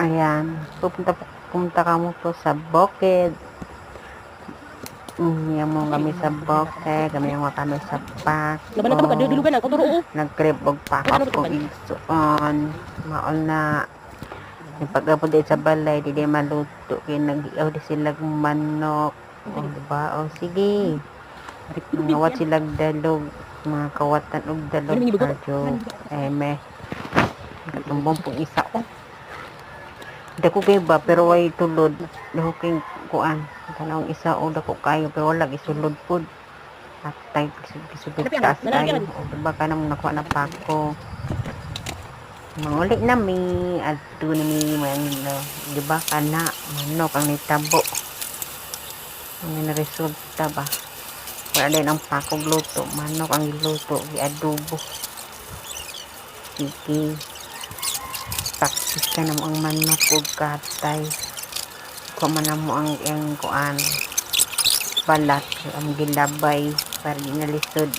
Ayan. Pupunta, pupunta ka mo po sa Bukid. Umiya mo kami sa Bukid. Kami yung kami sa Pak. Laban na ka dulugan ako turo. Nagkrib og pakap ko igsuon. Maol na. Yung pagkapod sa balay, di di maluto. Kaya nag-iaw di sila manok. O, diba? O, sige. Ngawat sila dalog. Mga kawatan og dalog. Ano yung ibugo? Radyo. Eme. Katumbong pong isa. Oh. Dako kay ba, pero way tulod. Kay kuan. Tanawang isa o dako kayo, pero wala isulod pod. At tayo kisubig Ano taas tayo. O diba ka nang nakuha na pa ako. Manguli na mi. At doon na mi. Manilo. Diba ka na. Manok ang nitabo. Ang resulta ba? Wala din ang pakog luto. Manok ang luto. I-adobo. Sige. Taksis ka na mo ang manok o katay. Kung man mo ang ang kuan balat ang gilabay para di nalisod